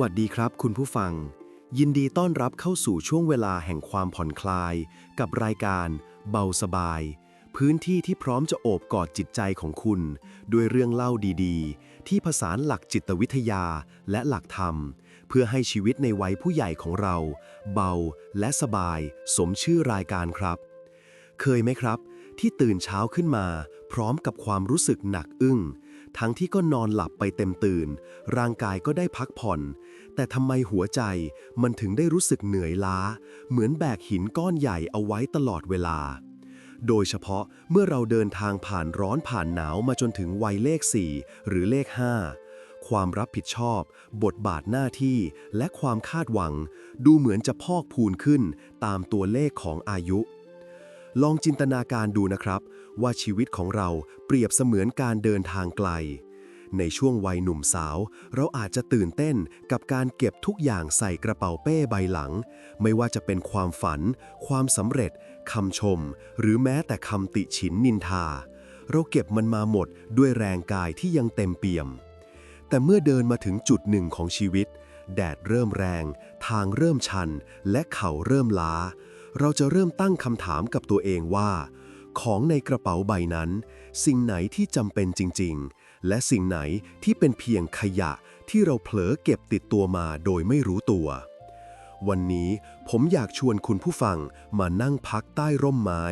วัสดีครับคุณผู้ฟัง ยินดีต้อนรับเข้าสู่ช่วงเวลาแห่งความผ่อนคลาย กับรายการ เบาสบาย พื้นที่ที่พร้อมจะโอบกอดจิตใจของคุณ ด้วยเรื่องเล่าดีๆ ที่ผสานหลักจิตวิทยาและหลักธรรม เพื่อให้ชีวิตในวัยผู้ใหญ่ของเรา เบาและสบาย สมชื่อรายการครับ เคยไหมครับ ที่ตื่นเช้าขึ้นมา พร้อมกับความรู้สึกหนักอึ้ง ทั้งที่ก็นอนหลับไปเต็มตื่น ร่างกายก็ได้พักผ่อน แต่ทำไมหัวใจมันถึงได้รู้สึกเหนื่อยล้า เหมือนแบกหินก้อนใหญ่เอาไว้ตลอดเวลา โดยเฉพาะเมื่อเราเดินทางผ่านร้อนผ่านหนาวมาจนถึงวัยเลข 4 หรือเลข 5 ความรับผิดชอบ บทบาทหน้าที่ และความคาดหวัง ดูเหมือนจะพอกพูนขึ้นตามตัวเลขของอายุลองจินตนาการดูนะครับ ว่าชีวิตของเราเปรียบเสมือนการเดินทางไกล ในช่วงวัยหนุ่มสาว เราอาจจะตื่นเต้นกับการเก็บทุกอย่างใส่กระเป๋าเป้ใบหลัง ไม่ว่าจะเป็นความฝัน ความสำเร็จคำชม หรือแม้แต่คำติฉินนินทา เราเก็บมันมาหมดด้วยแรงกายที่ยังเต็มเปี่ยม แต่เมื่อเดินมาถึงจุดหนึ่งของชีวิต แดดเริ่มแรง ทางเริ่มชัน และเข่าเริ่มล้า เราจะเริ่มตั้งคำถามกับตัวเองว่า ของในกระเป๋าใบนั้น สิ่งไหนที่จำเป็นจริง ๆ และสิ่งไหนที่เป็นเพียงขยะที่เราเผลอเก็บติดตัวมาโดยไม่รู้ตัว วันนี้ผมอยากชวนคุณผู้ฟังมานั่งพักใต้ร่มไม้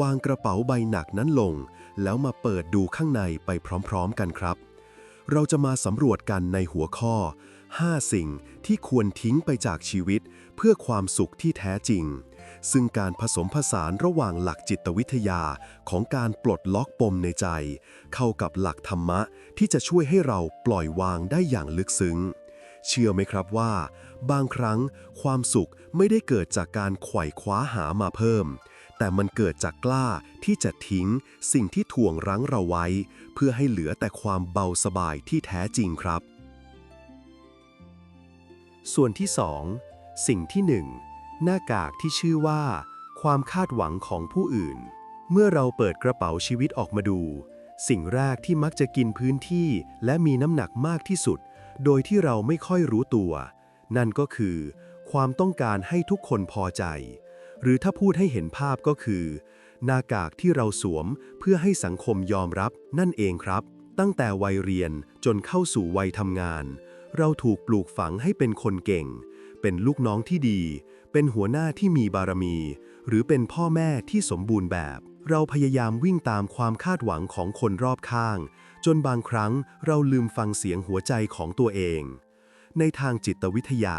วางกระเป๋าใบหนักนั้นลง แล้วมาเปิดดูข้างในไปพร้อมๆกันครับ เราจะมาสำรวจกันในหัวข้อ 5 สิ่งที่ควรทิ้งไปจากชีวิต เพื่อความสุขที่แท้จริง ซึ่งการผสมผสานระหว่างหลักจิตวิทยาของการปลดล็อกปมในใจ เข้ากับหลักธรรมะที่จะช่วยให้เราปล่อยวางได้อย่างลึกซึ้ง เชื่อไหมครับว่า บางครั้งความสุขไม่ได้เกิดจากการไขว่คว้าหามาเพิ่ม แต่มันเกิดจากกล้าที่จะทิ้ง สิ่งที่ถ่วงรั้งเราไว้ เพื่อให้เหลือแต่ความเบาสบายที่แท้จริงครับส่วนที่ 2 สิ่งที่ 1 หน้ากากที่ชื่อว่า ความคาดหวังของผู้อื่น เมื่อเราเปิดกระเป๋าชีวิตออกมาดู สิ่งแรกที่มักจะกินพื้นที่และมีน้ำหนักมากที่สุด โดยที่เราไม่ค่อยรู้ตัว นั่นก็คือ ความต้องการให้ทุกคนพอใจ หรือถ้าพูดให้เห็นภาพก็คือ หน้ากากที่เราสวมเพื่อให้สังคมยอมรับนั่นเองครับ ตั้งแต่วัยเรียนจนเข้าสู่วัยทำงาน เราถูกปลูกฝังให้เป็นคนเก่ง เป็นลูกน้องที่ดี เป็นหัวหน้าที่มีบารมี หรือเป็นพ่อแม่ที่สมบูรณ์แบบ เราพยายามวิ่งตามความคาดหวังของคนรอบข้าง จนบางครั้งเราลืมฟังเสียงหัวใจของตัวเอง ในทางจิตวิทยา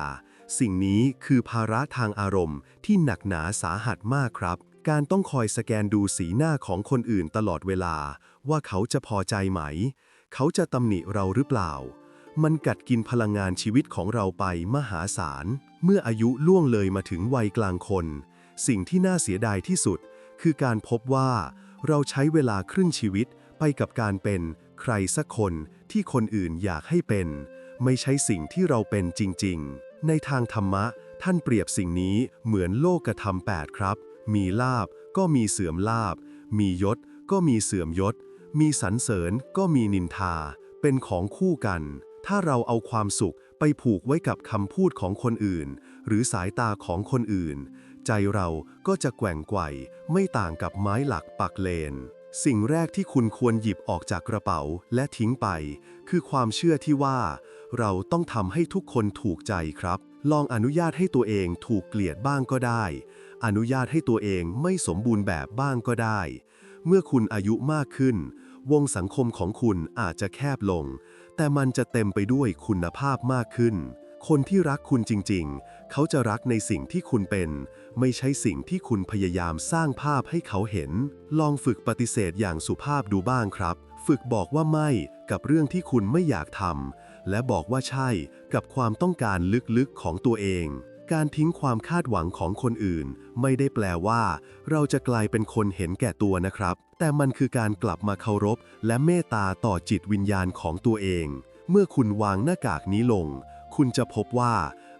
สิ่งนี้คือภาระทางอารมณ์ที่หนักหนาสาหัสมากครับ การต้องคอยสแกนดูสีหน้าของคนอื่นตลอดเวลา ว่าเขาจะพอใจไหม เขาจะตำหนิเราหรือเปล่า มันกัดกินพลังงานชีวิตของเราไปมหาศาล เมื่ออายุล่วงเลยมาถึงวัยกลางคน สิ่งที่น่าเสียดายที่สุด คือการพบว่า เราใช้เวลาครึ่งชีวิตไปกับการเป็นใครสักคนที่คนอื่นอยากให้เป็น ไม่ใช่สิ่งที่เราเป็นจริง ๆ ในทางธรรมะ ท่านเปรียบสิ่งนี้เหมือนโลกธรรมแปดครับ มีลาบก็มีเสื่อมลาบ มียศก็มีเสื่อมยศ มีสรรเสริญก็มีนินทา เป็นของคู่กัน ถ้าเราเอาความสุขไปผูกไว้กับคำพูดของคนอื่น หรือสายตาของคนอื่น ใจเราก็จะแกว่งไกวไม่ต่างกับไม้หลักปักเลน สิ่งแรกที่คุณควรหยิบออกจากกระเป๋าและทิ้งไป คือความเชื่อที่ว่า เราต้องทำให้ทุกคนถูกใจครับ ลองอนุญาตให้ตัวเองถูกเกลียดบ้างก็ได้ อนุญาตให้ตัวเองไม่สมบูรณ์แบบบ้างก็ได้ เมื่อคุณอายุมากขึ้น วงสังคมของคุณอาจจะแคบลง แต่มันจะเต็มไปด้วยคุณภาพมากขึ้น คนที่รักคุณจริงๆ เขาจะรักในสิ่งที่คุณเป็น ไม่ใช่สิ่งที่คุณพยายามสร้างภาพให้เขาเห็น ลองฝึกปฏิเสธอย่างสุภาพดูบ้างครับ ฝึกบอกว่าไม่กับเรื่องที่คุณไม่อยากทำและบอกว่าใช่กับความต้องการลึกๆของตัวเอง การทิ้งความคาดหวังของคนอื่น ไม่ได้แปลว่า เราจะกลายเป็นคนเห็นแก่ตัวนะครับ แต่มันคือการกลับมาเคารพ และเมตตาต่อจิตวิญญาณของตัวเอง เมื่อคุณวางหน้ากากนี้ลง คุณจะพบว่า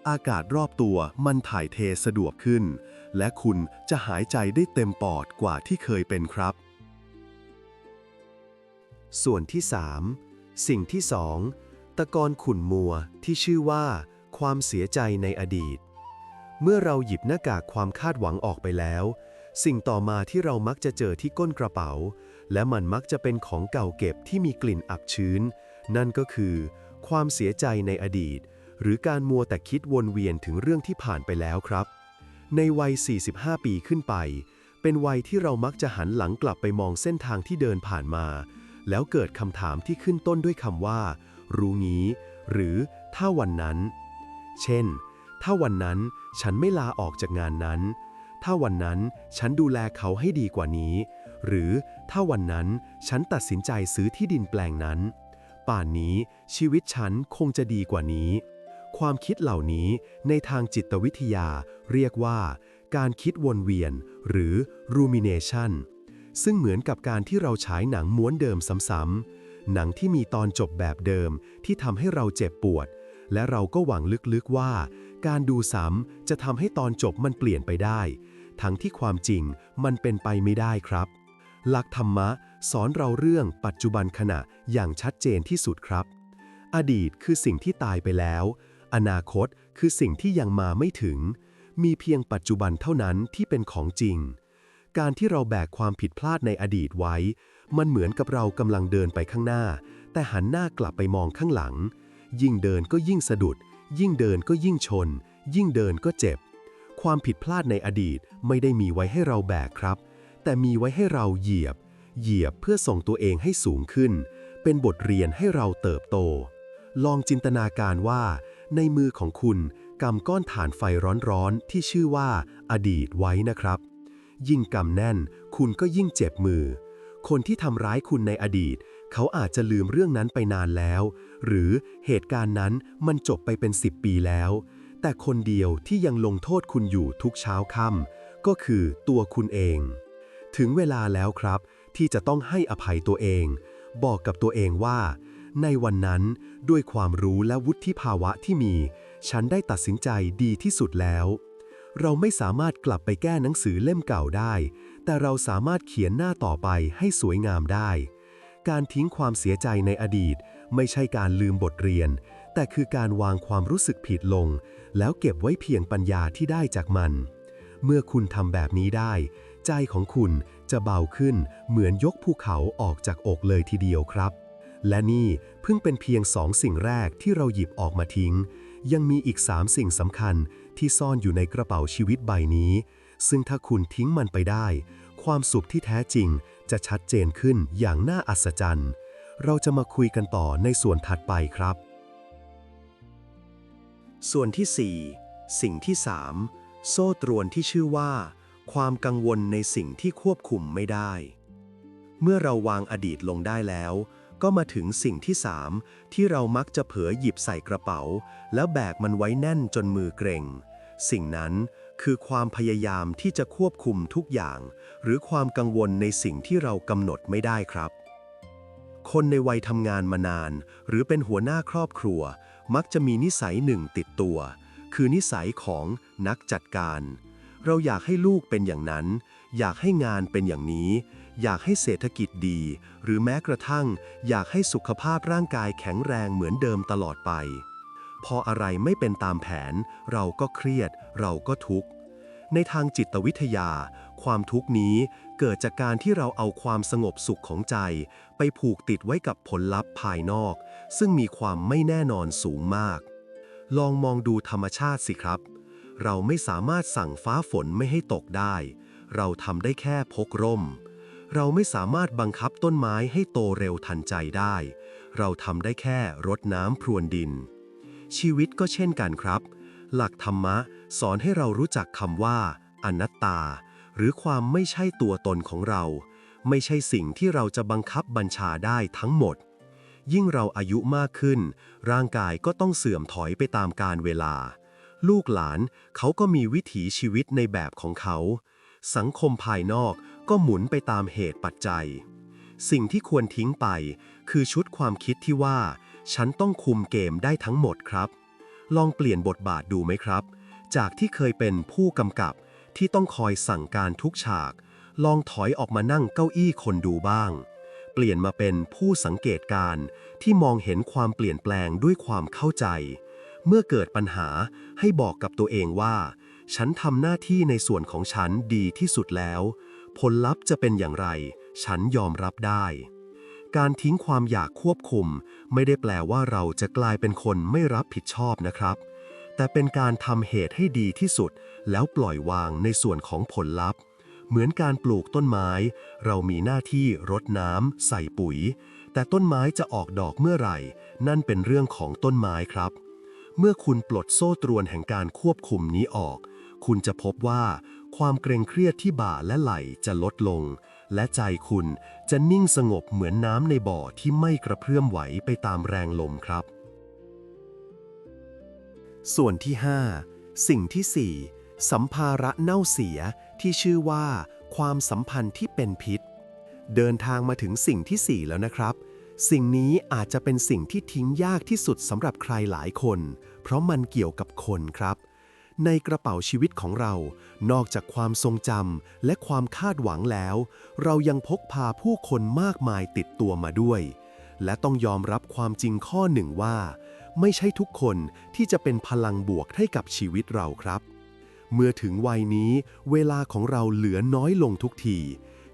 อากาศรอบตัวมันถ่ายเทสะดวกขึ้น และคุณจะหายใจได้เต็มปอดกว่าที่เคยเป็นครับ ส่วนที่ 3 สิ่งที่ 2 ตะกอนขุ่นมัวที่ชื่อว่าความเสียใจในอดีต เมื่อเราหยิบหน้ากากความคาดหวังออกไปแล้ว สิ่งต่อมาที่เรามักจะเจอที่ก้นกระเป๋า และมันมักจะเป็นของเก่าเก็บที่มีกลิ่นอับชื้น นั่นก็คือ ความเสียใจในอดีต หรือการมัวแต่คิดวนเวียนถึงเรื่องที่ผ่านไปแล้วครับ ในวัย 45 ปีขึ้นไป เป็นวัยที่เรามักจะหันหลังกลับไปมองเส้นทางที่เดินผ่านมา แล้วเกิดคำถามที่ขึ้นต้นด้วยคำว่า รู้งี้ หรือถ้าวันนั้น เช่น ถ้าวันนั้นฉันไม่ลาออกจากงานนั้น ถ้าวันนั้นฉันดูแลเขาให้ดีกว่านี้ หรือถ้าวันนั้นฉันตัดสินใจซื้อที่ดินแปลงนั้น ป่านนี้ชีวิตฉันคงจะดีกว่านี้ ความคิดเหล่านี้ในทางจิตวิทยาเรียกว่า การคิดวนเวียน หรือ rumination ซึ่งเหมือนกับการที่เราฉายหนังม้วนเดิมซ้ำๆ หนังที่มีตอนจบแบบเดิมที่ทำให้เราเจ็บปวด และเราก็หวังลึกๆว่า การดูซ้ำจะทำให้ตอนจบมันเปลี่ยนไปได้ ทั้งที่ความจริงมันเป็นไปไม่ได้ครับ หลักธรรมะสอนเราเรื่องปัจจุบันขณะอย่างชัดเจนที่สุดครับ อดีตคือสิ่งที่ตายไปแล้ว อนาคตคือสิ่งที่ยังมาไม่ถึง มีเพียงปัจจุบันเท่านั้นที่เป็นของจริง การที่เราแบกความผิดพลาดในอดีตไว้ มันเหมือนกับเรากำลังเดินไปข้างหน้า แต่หันหน้ากลับไปมองข้างหลัง ยิ่งเดินก็ยิ่งสะดุด ยิ่งเดินก็ยิ่งชน ยิ่งเดินก็เจ็บ ความผิดพลาดในอดีตไม่ได้มีไว้ให้เราแบกครับ แต่มีไว้ให้เราเหยียบ เหยียบเพื่อส่งตัวเองให้สูงขึ้น เป็นบทเรียนให้เราเติบโต ลองจินตนาการว่า ในมือของคุณกำก้อนถ่านไฟร้อนๆที่ชื่อว่าอดีตไว้นะครับ ยิ่งกำแน่น คุณก็ยิ่งเจ็บมือ คนที่ทำร้ายคุณในอดีต เขาอาจจะลืมเรื่องนั้นไปนานแล้ว หรือเหตุการณ์นั้นมันจบไปเป็นสิบปีแล้ว แต่คนเดียวที่ยังลงโทษคุณอยู่ทุกเช้าค่ำก็คือตัวคุณเอง ถึงเวลาแล้วครับ ที่จะต้องให้อภัยตัวเอง บอกกับตัวเองว่า ในวันนั้นด้วยความรู้และวุฒิภาวะที่มี ฉันได้ตัดสินใจดีที่สุดแล้วเราไม่สามารถกลับไปแก้หนังสือเล่มเก่าได้ แต่เราสามารถเขียนหน้าต่อไปให้สวยงามได้ การทิ้งความเสียใจในอดีต ไม่ใช่การลืมบทเรียน แต่คือการวางความรู้สึกผิดลง แล้วเก็บไว้เพียงปัญญาที่ได้จากมัน เมื่อคุณทำแบบนี้ได้ ใจของคุณจะเบาขึ้นเหมือนยกภูเขาออกจากอกเลยทีเดียวครับ และนี่เพิ่งเป็นเพียงสองสิ่งแรกที่เราหยิบออกมาทิ้ง ยังมีอีกสามสิ่งสำคัญที่ซ่อนอยู่ในกระเป๋าชีวิตใบนี้ ซึ่งถ้าคุณทิ้งมันไปได้ ความสุขที่แท้จริงจะชัดเจนขึ้นอย่างน่าอัศจรรย์ เราจะมาคุยกันต่อในส่วนถัดไปครับ ส่วนที่ 4 สิ่งที่ 3 โซ่ตรวนที่ชื่อว่า ความกังวลในสิ่งที่ควบคุมไม่ได้ เมื่อเราวางอดีตลงได้แล้ว ก็มาถึงสิ่งที่ 3 ที่เรามักจะเผลอหยิบใส่กระเป๋า แล้วแบกมันไว้แน่นจนมือเกร็งสิ่งนั้นคือความพยายามที่จะควบคุมทุกอย่าง หรือความกังวลในสิ่งที่เรากำหนดไม่ได้ครับ คนในวัยทำงานมานาน หรือเป็นหัวหน้าครอบครัว มักจะมีนิสัยหนึ่งติดตัว คือนิสัยของนักจัดการ เราอยากให้ลูกเป็นอย่างนั้น อยากให้งานเป็นอย่างนี้ อยากให้เศรษฐกิจดี หรือแม้กระทั่ง อยากให้สุขภาพร่างกายแข็งแรงเหมือนเดิมตลอดไป พออะไรไม่เป็นตามแผน เราก็เครียด เราก็ทุกข์ในทางจิตวิทยา ความทุกข์นี้ เกิดจากการที่เราเอาความสงบสุขของใจ ไปผูกติดไว้กับผลลัพธ์ภายนอก ซึ่งมีความไม่แน่นอนสูงมาก ลองมองดูธรรมชาติสิครับ เราไม่สามารถสั่งฟ้าฝนไม่ให้ตกได้ เราทำได้แค่พกร่ม เราไม่สามารถบังคับต้นไม้ให้โตเร็วทันใจได้ เราทำได้แค่รดน้ำพรวนดิน ชีวิตก็เช่นกันครับ หลักธรรมะสอนให้เรารู้จักคำว่า อนัตตา หรือความไม่ใช่ตัวตนของเรา ไม่ใช่สิ่งที่เราจะบังคับบัญชาได้ทั้งหมด ยิ่งเราอายุมากขึ้น ร่างกายก็ต้องเสื่อมถอยไปตามกาลเวลา ลูกหลานเขาก็มีวิถีชีวิตในแบบของเขา สังคมภายนอกก็หมุนไปตามเหตุปัจจัย สิ่งที่ควรทิ้งไป คือชุดความคิดที่ว่า ฉันต้องคุมเกมได้ทั้งหมดครับ ลองเปลี่ยนบทบาทดูไหมครับ จากที่เคยเป็นผู้กำกับ ที่ต้องคอยสั่งการทุกฉาก ลองถอยออกมานั่งเก้าอี้คนดูบ้าง เปลี่ยนมาเป็นผู้สังเกตการณ์ที่มองเห็นความเปลี่ยนแปลงด้วยความเข้าใจ เมื่อเกิดปัญหาให้บอกกับตัวเองว่า ฉันทำหน้าที่ในส่วนของฉันดีที่สุดแล้ว ผลลัพธ์จะเป็นอย่างไร ฉันยอมรับได้การทิ้งความอยากควบคุม ไม่ได้แปลว่าเราจะกลายเป็นคนไม่รับผิดชอบนะครับ แต่เป็นการทำเหตุให้ดีที่สุด แล้วปล่อยวางในส่วนของผลลัพธ์ เหมือนการปลูกต้นไม้ เรามีหน้าที่รดน้ำใส่ปุ๋ย แต่ต้นไม้จะออกดอกเมื่อไหร่ นั่นเป็นเรื่องของต้นไม้ครับ เมื่อคุณปลดโซ่ตรวนแห่งการควบคุมนี้ออก คุณจะพบว่าความเกรงเครียดที่บ่าและไหล่จะลดลง และใจคุณจะนิ่งสงบเหมือนน้ำในบ่อที่ไม่กระเพื่อมไหวไปตามแรงลมครับ ส่วนที่ 5 สิ่งที่ 4 สัมภาระเน่าเสียที่ชื่อว่า ความสัมพันธ์ที่เป็นพิษ เดินทางมาถึงสิ่งที่ 4 แล้วนะครับ สิ่งนี้อาจจะเป็นสิ่งที่ทิ้งยากที่สุดสำหรับใครหลายคน เพราะมันเกี่ยวกับคนครับ ในกระเป๋าชีวิตของเรา นอกจากความทรงจำและความคาดหวังแล้ว เรายังพกพาผู้คนมากมายติดตัวมาด้วย และต้องยอมรับความจริงข้อหนึ่งว่า ไม่ใช่ทุกคนที่จะเป็นพลังบวกให้กับชีวิตเราครับ เมื่อถึงวัยนี้ เวลาของเราเหลือน้อยลงทุกที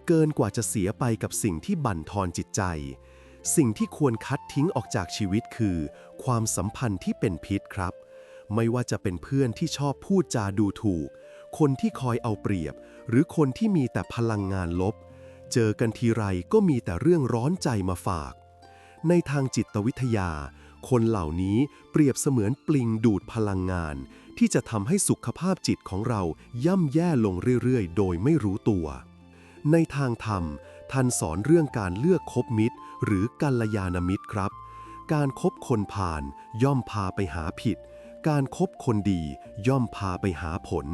เกินกว่าจะเสียไปกับสิ่งที่บั่นทอนจิตใจ สิ่งที่ควรคัดทิ้งออกจากชีวิตคือ ความสัมพันธ์ที่เป็นพิษครับ ไม่ว่าจะเป็นเพื่อนที่ชอบพูดจาดูถูก คนที่คอยเอาเปรียบ หรือคนที่มีแต่พลังงานลบ เจอกันทีไรก็มีแต่เรื่องร้อนใจมาฝาก ในทางจิตวิทยา คนเหล่านี้เปรียบเสมือนปลิงดูดพลังงาน ที่จะทำให้สุขภาพจิตของเราย่ำแย่ลงเรื่อยๆ โดยไม่รู้ตัว ในทางธรรม ท่านสอนเรื่องการเลือกคบมิตร หรือกัลยาณมิตรครับ การคบคนผ่านย่อมพาไปหาผิด การคบคนดีย่อมพาไปหาผล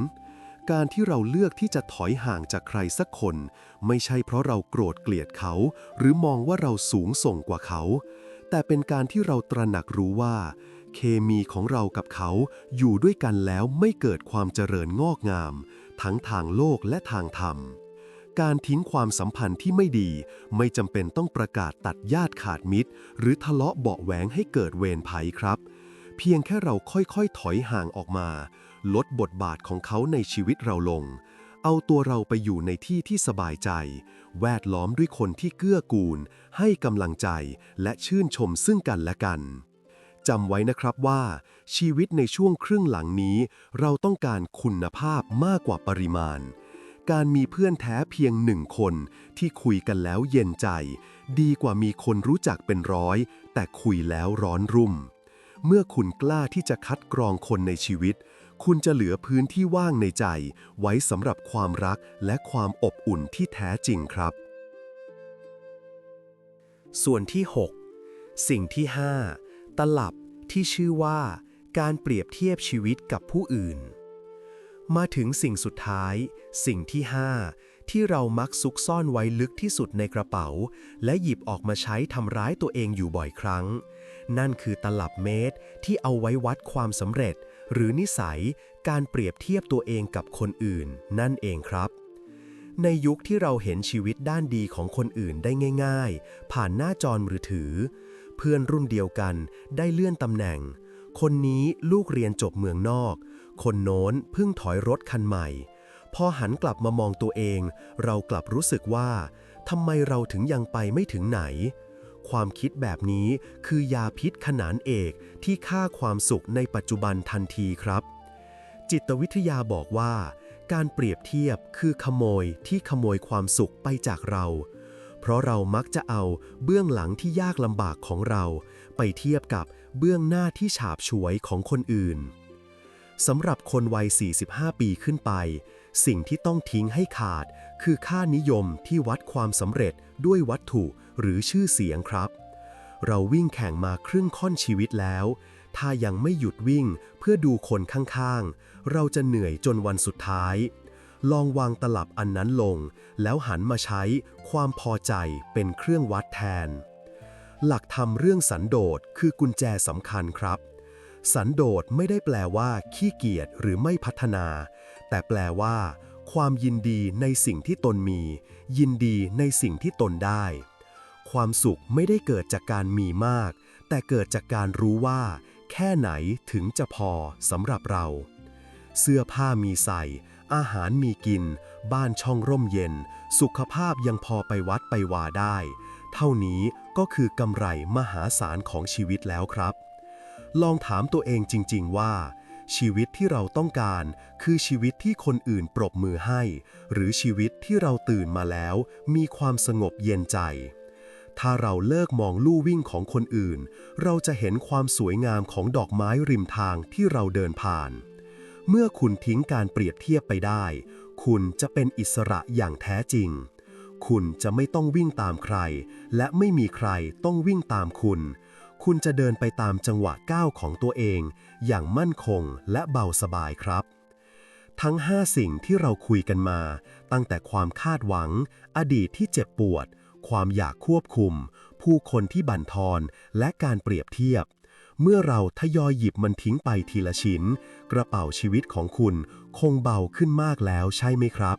การที่เราเลือกที่จะถอยห่างจากใครสักคน ไม่ใช่เพราะเราโกรธเกลียดเขา หรือมองว่าเราสูงส่งกว่าเขา แต่เป็นการที่เราตระหนักรู้ว่า เคมีของเรากับเขาอยู่ด้วยกันแล้วไม่เกิดความเจริญงอกงาม ทั้งทางโลกและทางธรรม การทิ้งความสัมพันธ์ที่ไม่ดี ไม่จำเป็นต้องประกาศตัดญาติขาดมิตร หรือทะเลาะเบาแหวงให้เกิดเวรภัยครับ เพียงแค่เราค่อยๆ ถอยห่างออกมา ลดบทบาทของเขาในชีวิตเราลง เอาตัวเราไปอยู่ในที่ที่สบายใจ แวดล้อมด้วยคนที่เกื้อกูล ให้กำลังใจและชื่นชมซึ่งกันและกันจำไว้นะครับว่า ชีวิตในช่วงครึ่งหลังนี้ เราต้องการคุณภาพมากกว่าปริมาณ การมีเพื่อนแท้เพียงหนึ่งคนที่คุยกันแล้วเย็นใจ ดีกว่ามีคนรู้จักเป็นร้อย แต่คุยแล้วร้อนรุ่ม เมื่อคุณกล้าที่จะคัดกรองคนในชีวิต คุณจะเหลือพื้นที่ว่างในใจ ไว้สำหรับความรักและความอบอุ่นที่แท้จริงครับ ส่วนที่ 6 สิ่งที่ 5 ตลับที่ชื่อว่า การเปรียบเทียบชีวิตกับผู้อื่น มาถึงสิ่งสุดท้าย สิ่งที่ 5 ที่เรามักซุกซ่อนไว้ลึกที่สุดในกระเป๋า และหยิบออกมาใช้ทำร้ายตัวเองอยู่บ่อยครั้ง นั่นคือตลับเมตรที่เอาไว้วัดความสำเร็จ หรือนิสัยการเปรียบเทียบตัวเองกับคนอื่น นั่นเองครับ ในยุคที่เราเห็นชีวิตด้านดีของคนอื่นได้ง่าย ๆ ผ่านหน้าจอมือถือ เพื่อนรุ่นเดียวกันได้เลื่อนตำแหน่ง คนนี้ลูกเรียนจบเมืองนอก คนโน้นเพิ่งถอยรถคันใหม่ พอหันกลับมามองตัวเอง เรากลับรู้สึกว่าทำไมเราถึงยังไปไม่ถึงไหน ความคิดแบบนี้คือยาพิษขนานเอกที่ฆ่าความสุขในปัจจุบันทันทีครับ จิตวิทยาบอกว่า การเปรียบเทียบคือขโมยที่ขโมยความสุขไปจากเรา เพราะเรามักจะเอาเบื้องหลังที่ยากลำบากของเรา ไปเทียบกับเบื้องหน้าที่ฉาบฉวยของคนอื่นสำหรับคนวัย 45 ปีขึ้นไป สิ่งที่ต้องทิ้งให้ขาด คือค่านิยมที่วัดความสำเร็จด้วยวัตถุ หรือชื่อเสียงครับ เราวิ่งแข่งมาครึ่งค่อนชีวิตแล้ว ถ้ายังไม่หยุดวิ่งเพื่อดูคนข้างๆ เราจะเหนื่อยจนวันสุดท้าย ลองวางตลับอันนั้นลง แล้วหันมาใช้ความพอใจเป็นเครื่องวัดแทน หลักธรรมเรื่องสันโดษคือกุญแจสำคัญครับ สันโดษไม่ได้แปลว่า ขี้เกียจหรือไม่พัฒนา แต่แปลว่าความยินดีในสิ่งที่ตนมี ยินดีในสิ่งที่ตนได้ ความสุขไม่ได้เกิดจากการมีมาก แต่เกิดจากการรู้ว่า แค่ไหนถึงจะพอสำหรับเรา เสื้อผ้ามีใส่ อาหารมีกิน บ้านช่องร่มเย็น สุขภาพยังพอไปวัดไปวาได้ เท่านี้ก็คือกำไรมหาศาลของชีวิตแล้วครับ ลองถามตัวเองจริง ๆ ว่าชีวิตที่เราต้องการคือชีวิตที่คนอื่นปรบมือให้ หรือชีวิตที่เราตื่นมาแล้ว มีความสงบเย็นใจ ถ้าเราเลิกมองลู่วิ่งของคนอื่น เราจะเห็นความสวยงามของดอกไม้ริมทางที่เราเดินผ่าน เมื่อคุณทิ้งการเปรียบเทียบไปได้ คุณจะเป็นอิสระอย่างแท้จริง คุณจะไม่ต้องวิ่งตามใคร และไม่มีใครต้องวิ่งตามคุณ คุณจะเดินไปตามจังหวะก้าวของตัวเอง อย่างมั่นคงและเบาสบายครับทั้ง 5 สิ่งที่เราคุยกันมา ตั้งแต่ความคาดหวัง อดีตที่เจ็บปวด ความอยากควบคุม ผู้คนที่บั่นทอน และการเปรียบเทียบ เมื่อเราทยอยหยิบมันทิ้งไปทีละชิ้น กระเป๋าชีวิตของคุณคงเบาขึ้นมากแล้วใช่ไหมครับ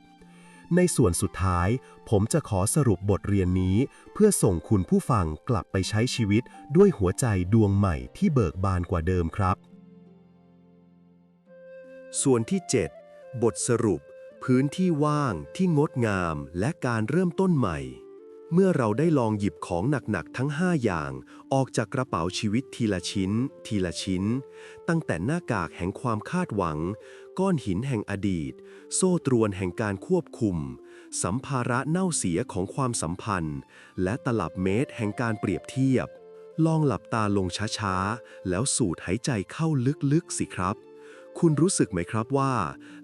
ในส่วนสุดท้าย ผมจะขอสรุปบทเรียนนี้ เพื่อส่งคุณผู้ฟังกลับไปใช้ชีวิตด้วยหัวใจดวงใหม่ที่เบิกบานกว่าเดิมครับ ส่วนที่ 7 บทสรุปพื้นที่ว่างที่งดงามและการเริ่มต้นใหม่ เมื่อเราได้ลองหยิบของหนักๆทั้ง 5 อย่าง ออกจากกระเป๋าชีวิตทีละชิ้น ทีละชิ้น ตั้งแต่หน้ากากแห่งความคาดหวัง ก้อนหินแห่งอดีต โซ่ตรวนแห่งการควบคุม สัมภาระเน่าเสียของความสัมพันธ์ และตลับเมตรแห่งการเปรียบเทียบ ลองหลับตาลงช้าๆ แล้วสูดหายใจเข้าลึกๆสิครับ คุณรู้สึกไหมครับว่า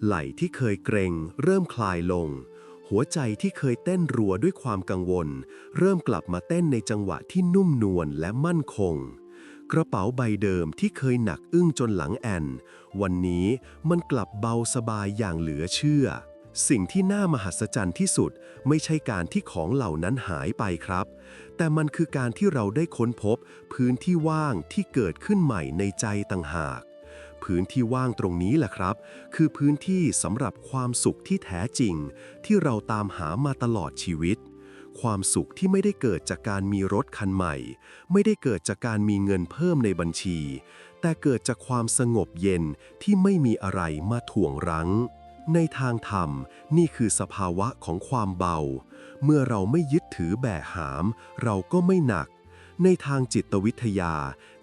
ไหล่ที่เคยเกรงเริ่มคลายลง หัวใจที่เคยเต้นรัวด้วยความกังวล เริ่มกลับมาเต้นในจังหวะที่นุ่มนวลและมั่นคง กระเป๋าใบเดิมที่เคยหนักอึ้งจนหลังแอน วันนี้มันกลับเบาสบายอย่างเหลือเชื่อ สิ่งที่น่ามหัศจรรย์ที่สุดไม่ใช่การที่ของเหล่านั้นหายไปครับ แต่มันคือการที่เราได้ค้นพบพื้นที่ว่างที่เกิดขึ้นใหม่ในใจต่างหาก พื้นที่ว่างตรงนี้แหละครับ คือพื้นที่สำหรับความสุขที่แท้จริง ที่เราตามหามาตลอดชีวิต ความสุขที่ไม่ได้เกิดจากการมีรถคันใหม่ ไม่ได้เกิดจากการมีเงินเพิ่มในบัญชี แต่เกิดจากความสงบเย็นที่ไม่มีอะไรมาถ่วงรั้ง ในทางธรรมนี่คือสภาวะของความเบา เมื่อเราไม่ยึดถือแบกหาม เราก็ไม่หนัก ในทางจิตวิทยา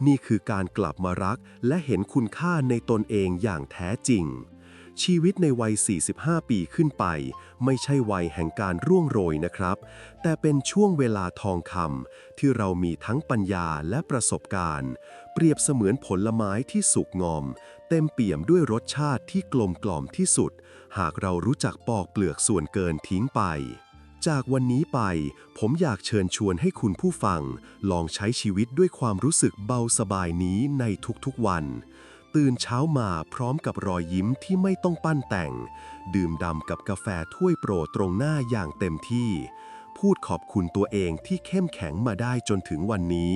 นี่คือการกลับมารัก และเห็นคุณค่าในตนเองอย่างแท้จริง ชีวิตในวัย 45 ปีขึ้นไป ไม่ใช่วัยแห่งการร่วงโรยนะครับ แต่เป็นช่วงเวลาทองคำที่เรามีทั้งปัญญาและประสบการณ์ เปรียบเสมือนผลไม้ที่สุกงอม เต็มเปี่ยมด้วยรสชาติที่กลมกล่อมที่สุด หากเรารู้จักปอกเปลือกส่วนเกินทิ้งไป จากวันนี้ไป ผมอยากเชิญชวนให้คุณผู้ฟัง ลองใช้ชีวิตด้วยความรู้สึกเบาสบายนี้ในทุกๆวัน ตื่นเช้ามาพร้อมกับรอยยิ้มที่ไม่ต้องปั้นแต่ง ดื่มดำกับกาแฟถ้วยโปรดตรงหน้าอย่างเต็มที่ พูดขอบคุณตัวเองที่เข้มแข็งมาได้จนถึงวันนี้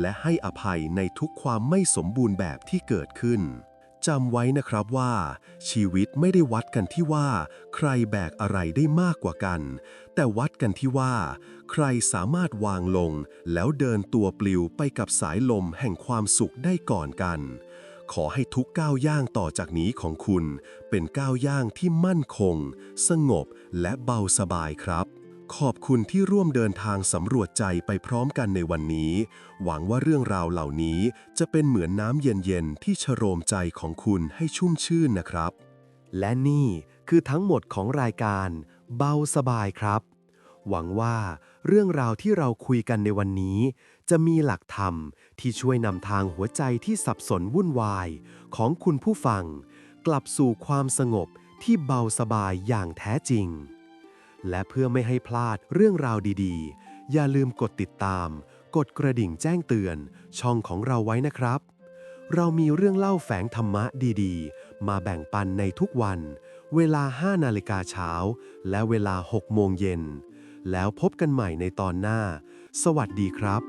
และให้อภัยในทุกความไม่สมบูรณ์แบบที่เกิดขึ้น จำไว้นะครับว่า ชีวิตไม่ได้วัดกันที่ว่า ใครแบกอะไรได้มากกว่ากัน แต่วัดกันที่ว่า ใครสามารถวางลง แล้วเดินตัวปลิวไปกับสายลมแห่งความสุขได้ก่อนกัน ขอให้ทุกก้าวย่างต่อจากนี้ของคุณ เป็นก้าวย่างที่มั่นคง สงบและเบาสบายครับ ขอบคุณที่ร่วมเดินทางสำรวจใจไปพร้อมกันในวันนี้ หวังว่าเรื่องราวเหล่านี้จะเป็นเหมือนน้ำเย็นๆ ที่ชโรมใจของคุณให้ชุ่มชื่นนะครับ และนี่คือทั้งหมดของรายการ เบาสบายครับ หวังว่าเรื่องราวที่เราคุยกันในวันนี้ จะมีหลักธรรมที่ช่วยนำทางหัวใจที่สับสนวุ่นวาย ของคุณผู้ฟัง กลับสู่ความสงบที่เบาสบายอย่างแท้จริง และเพื่อไม่ให้พลาดเรื่องราวดีๆ อย่าลืมกดติดตาม กดกระดิ่งแจ้งเตือน ช่องของเราไว้นะครับ เรามีเรื่องเล่าแฝงธรรมะดีๆ มาแบ่งปันในทุกวัน เวลา 5 นาฬิกาเช้า และเวลา 6 โมงเย็น แล้วพบกันใหม่ในตอนหน้า สวัสดีครับ